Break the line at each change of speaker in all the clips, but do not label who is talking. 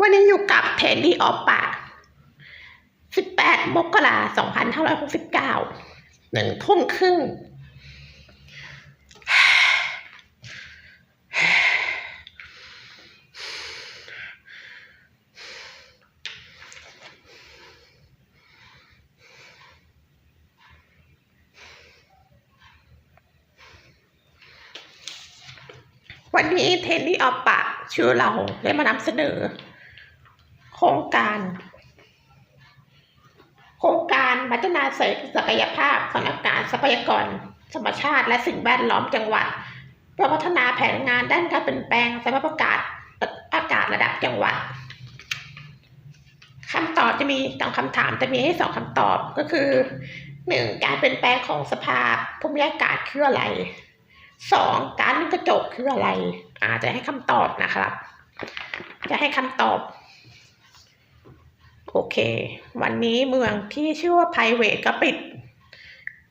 วันนี้อยู่กับเทนดี้ออฟปะ 18 มกราคม2569หนึ่งทุ่มครึ่ง วันนี้เทนดี้ออฟปะชื่อเราได้มานำเสนอ ครงการ โครงการพัฒนาศักยภาพของอากาศทรัพยากร ธรรมชาติและสิ่งแวดล้อมจังหวัดเพื่อพัฒนาแผนงานด้านการเปลี่ยนแปลงสภาพอากาศอากาศระดับจังหวัดคำตอบจะมีสองคำถามจะมีให้สองคำตอบก็คือหนึ่งการเปลี่ยนแปลงของสภาพภูมิอากาศคืออะไรสองการลื่อนกระจกคืออะไรอาจจะให้คำตอบนะครับ จะให้คำตอบ โอเค วันนี้เมืองที่ชื่อว่า private ก็ปิด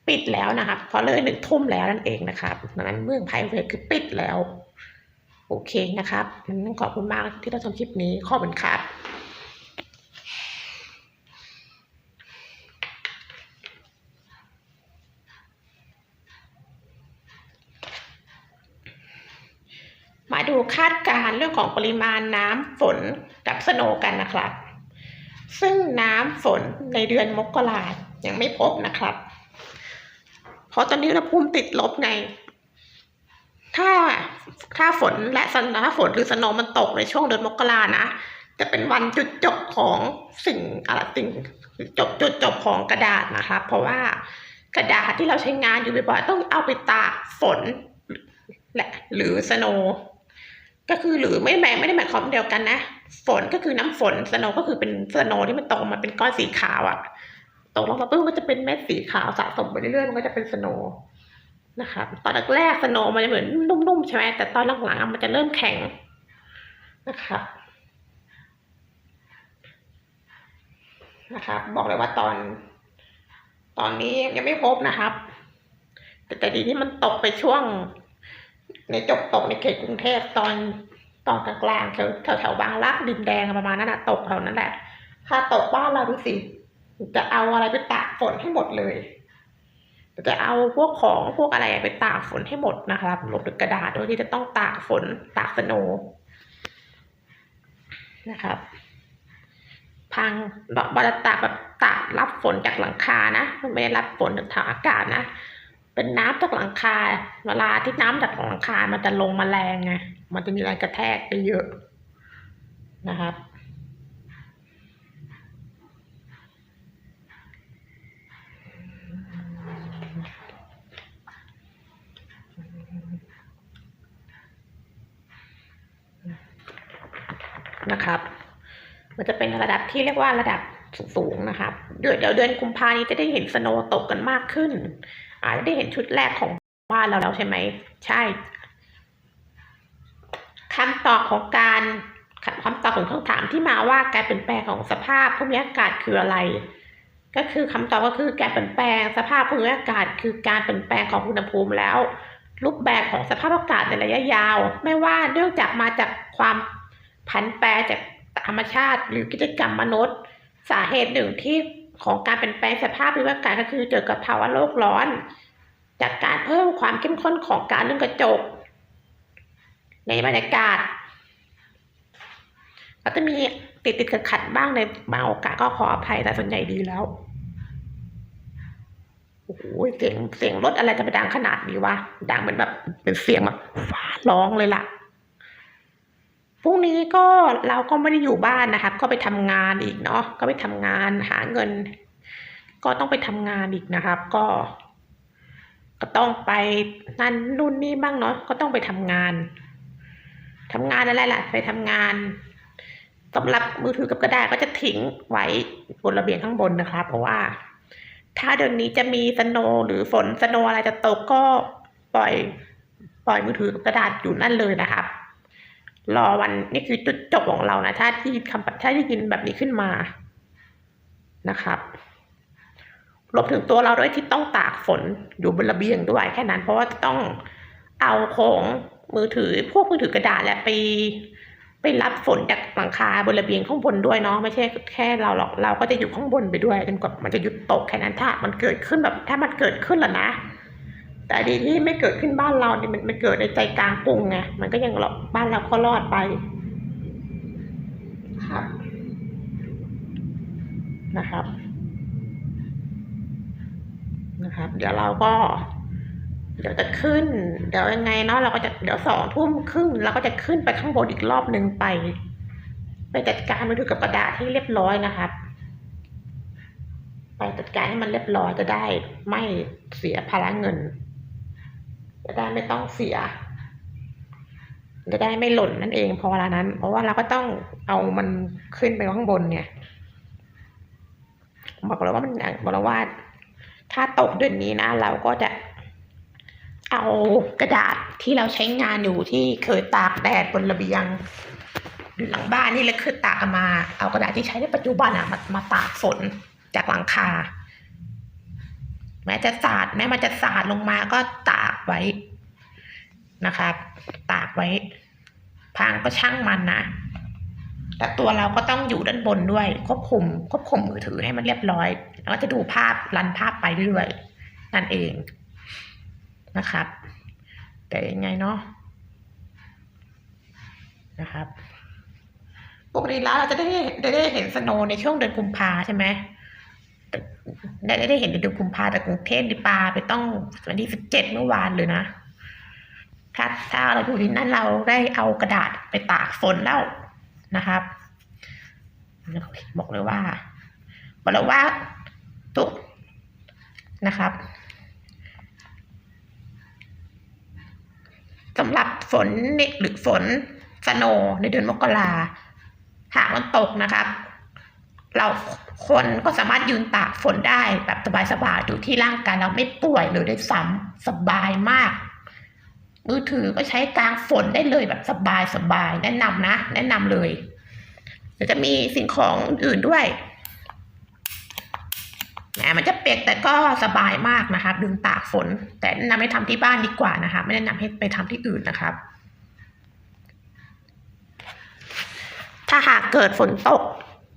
ปิดแล้วนะครับเพราะเลยหนึ่งทุ่มแล้วนั่นเองนะครับดังนั้นเมือง private คือปิดแล้ว โอเคนะครับงั้นขอบคุณมากที่เรับชมคลิปนี้ขอบคุณครับมาดูคาดการณ์เรื่องของปริมาณน้ำฝนกับสโนกันนะครับ ซึ่งน้ำฝนในเดือนมกรายังไม่พบนะครับ เพราะตอนนี้อุณหภูมิติดลบไง ถ้าถ้าฝนและสนถ้าฝนหรือสนว์มันตกในช่วงเดือนมกรานะ จะเป็นวันจุดจบของสิ่งอะไรสิ่งจบจุดจบของกระดาษนะครับเพราะว่ากระดาษที่เราใช้งานอยู่บ่อยๆต้องเอาไปตากฝนและหรือสโน ก็คือหรือไม่แบ่งไม่ได้หมายความเดียวกันนะ ฝนก็คือน้ำฝนสโนว์ก็คือเป็นสโนว์ที่มันตกมาเป็นก้อนสีขาวอะตกลงมาปุ๊บก็จะเป็นเม็ดสีขาวสะสมไปเรื่อยๆมันก็จะเป็นสโนว์นะครับตอนแรกๆสโนว์มันจะเหมือนนุ่มๆใช่ไหมแต่ตอนหลังๆมันจะเริ่มแข็งนะครับนะครับ บอกเลยว่าตอน ตอนนี้ยังไม่พบนะครับ แต่แต่ดีที่มันตกไปช่วง ในจบตกในเขตกรุงเทพตอนตอนกลางๆแถวแถวแถวบางรักดินแดงประมาณนั้นนะตกแถวนั้นแหละถ้าตกบ้านเราดูสิจะเอาอะไรไปตากฝนให้หมดเลยจะเอาพวกของพวกอะไรไปตากฝนให้หมดนะครับลบถึงกระดาษโดยที่จะต้องตากฝนตากสโนนะครับ พังบอลตากแบบตากรับฝนจากหลังคานะ ไม่ได้รับฝนจากทางอากาศนะ เป็นน้ำจากหลังคา เวลาที่น้ำจากหลังคา มันจะลงมาแรงไง มันจะมีแรงกระแทกไปเยอะนะครับนะครับ มันจะเป็นระดับที่เรียกว่าระดับสูงนะครับ เดี๋ยวเดี๋ยวเดือนกุมภานี้จะได้เห็นสโนว์ตกกันมากขึ้น อาจจะได้เห็นชุดแรกของบ้านเราแล้วใช่ไหมใช่คำตอบของการคำตอบของคำถามที่มาว่าการเปลี่ยนแปลงของสภาพภูมิอากาศคืออะไร ก็คือคำตอบก็คือการเปลี่ยนแปลงสภาพภูมิอากาศ คือการเปลี่ยนแปลงของอุณหภูมิแล้ว รูปแบบของสภาพอากาศในระยะยาว ไม่ว่าเนื่องจากมาจากความผันแปรจากธรรมชาติหรือกิจกรรมมนุษย์ สาเหตุหนึ่งที่ ของการเปลี่ยนแปลงสภาพภูมิอากาศก็คือเกิดกับภาวะโลกร้อน จากการเพิ่มความเข้มข้นของการเลื่อนกระจก ในบรรยากาศก็จะมีติดติดขัดขัดบ้างในบางโอกาสก็ขออภัยแต่ส่วนใหญ่ดีแล้วโอ้โหเสียงเสียงรถอะไรจะไปดังขนาดนี้วะดังเหมือนแบบเป็นเสียงแบบฟ้าร้องเลยล่ะ พรุ่งนี้ก็เราก็ไม่ได้อยู่บ้านนะครับ ก็ไปทำงานอีกเนาะก็ไปทำงานหาเงิน ก็ต้องไปทำงานอีกนะครับ ก็ ก็ต้องไปนั่นนู่นนี่บ้างเนาะก็ต้องไปทำงานทำงานอะไรล่ะ ไปทำงานสำหรับมือถือกับกระดาษก็จะทิ้งไว้บนระเบียงข้างบนนะครับเพราะว่า ถ้าเดือนนี้จะมีสโนว์หรือฝนสโนว์อะไรจะตกก็ปล่อย ปล่อยมือถือกับกระดาษอยู่นั่นเลยนะครับ รอวันนี่คือจุดจบของเรานะถ้าที่คำถ้าที่ยินแบบนี้ขึ้นมานะครับรวมถึงตัวเราด้วยที่ต้องตากฝนอยู่บนระเบียงด้วยแค่นั้น เพราะว่าต้องเอาของมือถือพวกมือถือกระดาษและไปไปรับฝนจากหลังคาบนระเบียงข้างบนด้วยเนาะไม่ใช่แค่เราหรอกเราก็จะอยู่ข้างบนไปด้วยจนกว่ามันจะหยุดตกแค่นั้นถ้า มันเกิดขึ้นแบบถ้ามันเกิดขึ้นแล้วนะ แต่ดีที่ไม่เกิดขึ้นบ้านเราเนี่ยมันมันเกิดในใจกลางกรุงไงมันก็ยังหรอกบ้านเราก็รอดไปครับนะครับ นะครับ เดี๋ยวเราก็ เดี๋ยวจะขึ้น เดี๋ยวยังไงเนาะเราก็จะเดี๋ยวสองทุ่มครึ่งเราก็จะขึ้นไปข้างบนอีกรอบหนึ่งไป ไปจัดการมือถือกับกระดาษให้เรียบร้อยนะครับไปจัดการให้มันเรียบร้อยจะได้ไม่เสียภาระเงิน จะได้ไม่ต้องเสีย จะได้ไม่หล่นนั่นเองพอเวลานั้น เพราะว่าเราก็ต้องเอามันขึ้นไปข้างบนเนี่ย บอกเลยว่ามันบอกเลยว่า ถ้าตกเดือนนี้นะเราก็จะเอากระดาษที่เราใช้งานอยู่ที่เคยตากแดดบนระเบียงหลังบ้านนี่เลยคือตากมา เอากระดาษที่ใช้ในปัจจุบันอะมามาตากฝนจากหลังคา แม้จะสาดแม้มันจะสาดลงมาก็ตากไว้นะครับ ตากไว้พางก็ช่างมันนะแต่ตัวเราก็ต้องอยู่ด้านบนด้วยควบคุมควบคุมมือถือให้มันเรียบร้อย แล้วก็จะดูภาพรันภาพไปเรื่อยๆนั่นเองนะครับ แต่ยังไงเนาะนะครับปกติแล้วเราจะได้ได้เห็นสโนว์ในช่วงเดือนกุมภาใช่ไหม ได้ได้เห็นเดือนกุมภาแต่กรุงเทพนี่ปาไปต้องวันที่สิบเจ็ดเมื่อวานเลยนะถ้าถ้าเราอยู่ที่นั่นเราได้เอากระดาษไปตากฝนแล้วนะครับบอกเลยว่าบอกเลยว่าตุกนะครับสำหรับฝนเนหรือฝนสโนในเดือนมกราหากมันตกนะครับ เราคนก็สามารถยืนตากฝนได้แบบสบายๆดูที่ร่างกายเราไม่ป่วยเลยได้ซ้ำสบายมาก มือถือก็ใช้กลางฝนได้เลยแบบสบายๆแนะนำนะ แนะนำเลยเดี๋ยวจะมีสิ่งของอื่นด้วยแหมมันจะเปียกแต่ก็สบายมากนะครับดึงตากฝน แต่แนะนำให้ทำที่บ้านดีกว่านะคะ ไม่แนะนำให้ไปทำที่อื่นนะครับ ถ้าหากเกิดฝนตก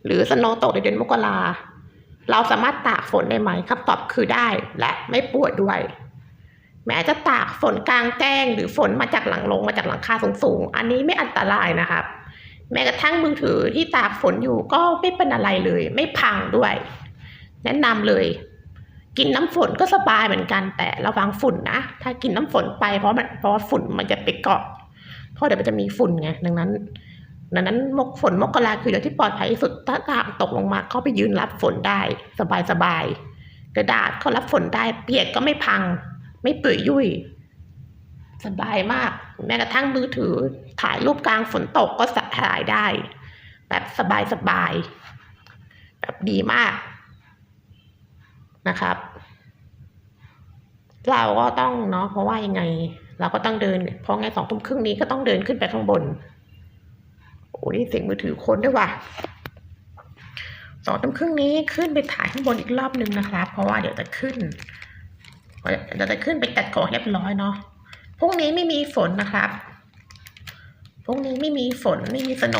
หรือสโนตกในเดือนมกราเราสามารถตากฝนได้ไหมคำตอบคือได้และไม่ปวดด้วย แม้จะตากฝนกลางแจ้ง หรือฝนมาจากหลังลงมาจากหลังคาสูงๆ อันนี้ไม่อันตรายนะครับแม้กระทั่งมือถือที่ตากฝนอยู่ก็ไม่เป็นอะไรเลย ไม่พังด้วย แนะนำเลย กินน้ำฝนก็สบายเหมือนกัน แต่ระวังฝุ่นนะถ้ากินน้ำฝนไปเพราะมันเพราะว่าฝุ่นมันจะไปเกาะเพราะเดี๋ยวมันจะมีฝุ่นไงดังนั้น ดังนั้นมกฝนมกราคือเดือนที่ปลอดภัยที่สุดถ้าหากตกลงมาเข้าไปยืนรับฝนได้ สบายๆกระดาษก็รับฝนได้เปียกก็ไม่พัง ไม่เปื่อยยุ่ยสบายมาก แม้กระทั่งมือถือถ่ายรูปกลางฝนตกก็ถ่ายได้ แบบสบายสบายๆแบบดีมากนะครับ เราก็ต้องเนาะเพราะว่ายังไง เราก็ต้องเดินเพราะไงสองทุ่มครึ่งนี้ก็ต้องเดินขึ้นไปข้างบน โอ้ยเสียงมือถือคนด้วยว่ะสองทุ่มครึ่งนี้ขึ้นไปถ่ายข้างบนอีกรอบนึงนะครับ เพราะว่าเดี๋ยวจะขึ้นเดี๋ยวจะขึ้นไปจัดของเรียบร้อยเนาะพรุ่งนี้ไม่มีฝนนะครับพรุ่งนี้ไม่มีฝนไม่มีสโน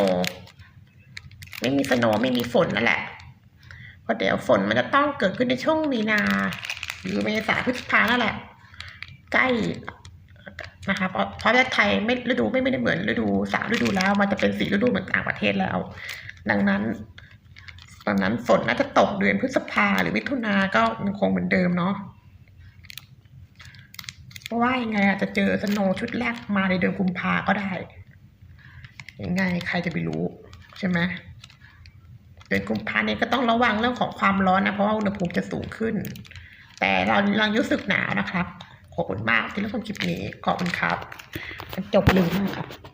ไม่มีสโนไม่มีฝนนั่นแหละเพราะเดี๋ยวฝนมันจะต้องเกิดขึ้นในช่วงมีนาหรือเมษาพฤษภานั่นแหละ ใกล้ นะครับเพราะเพราะประเทศไทยไม่ฤดูไม่ไม่ได้เหมือนฤดูสามฤดูแล้ว มันจะเป็นสี่ฤดูเหมือนต่างประเทศแล้ว ดังนั้นดังนั้นฝนน่าจะตกเดือนพฤษภาหรือมิถุนาก็ยังคงเหมือนเดิมเนาะเพราะว่ายังไงอาจจะเจอสโนชุดแรกมาในเดือนกุมภาก็ได้ ยังไงใครจะไปรู้ใช่ไหมเดือนกุมภาเนี่ยก็ต้องระวังเรื่องของความร้อนนะเพราะว่าอุณหภูมิจะสูงขึ้น แต่เราเรารู้สึกหนาวนะครับ ขอบคุณมากที่รับชมคลิปนี้ ขอบคุณครับ จบเลยมากครับ